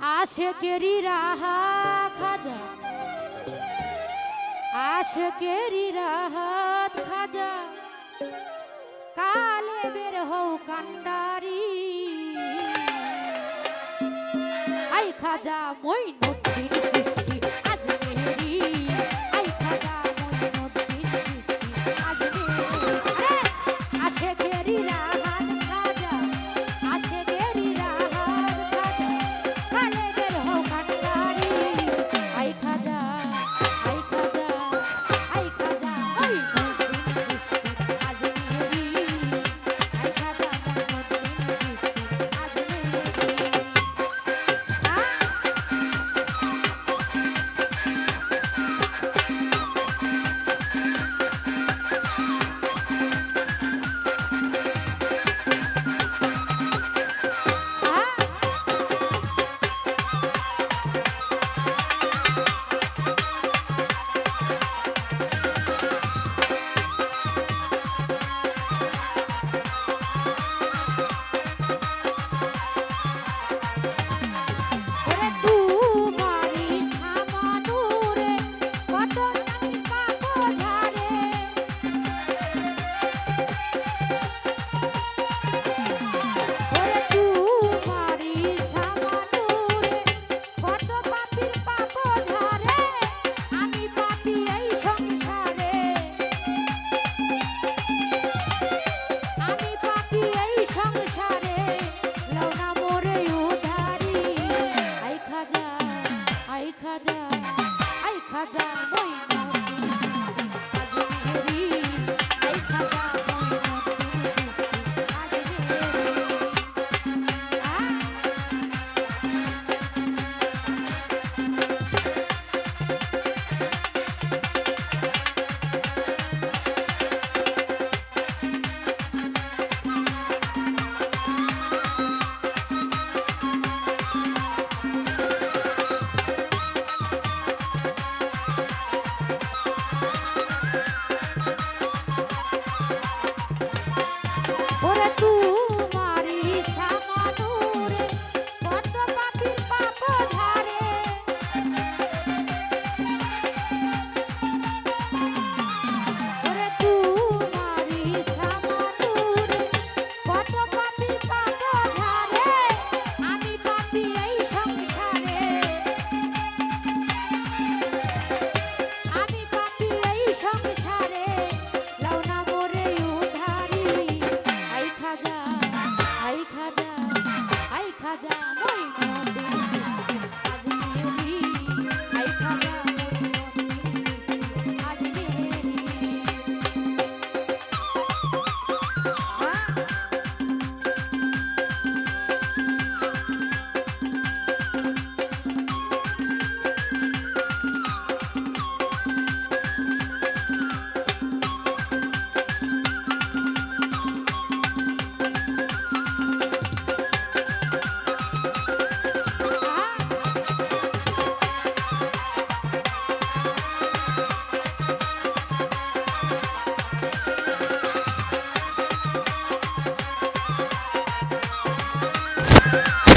আশে কেরি রাহা খাজা। আশে কেরি রাহাত খাজা। কালে বের হও কান্ডারি। খাজা, মই নদীর तू Yeah.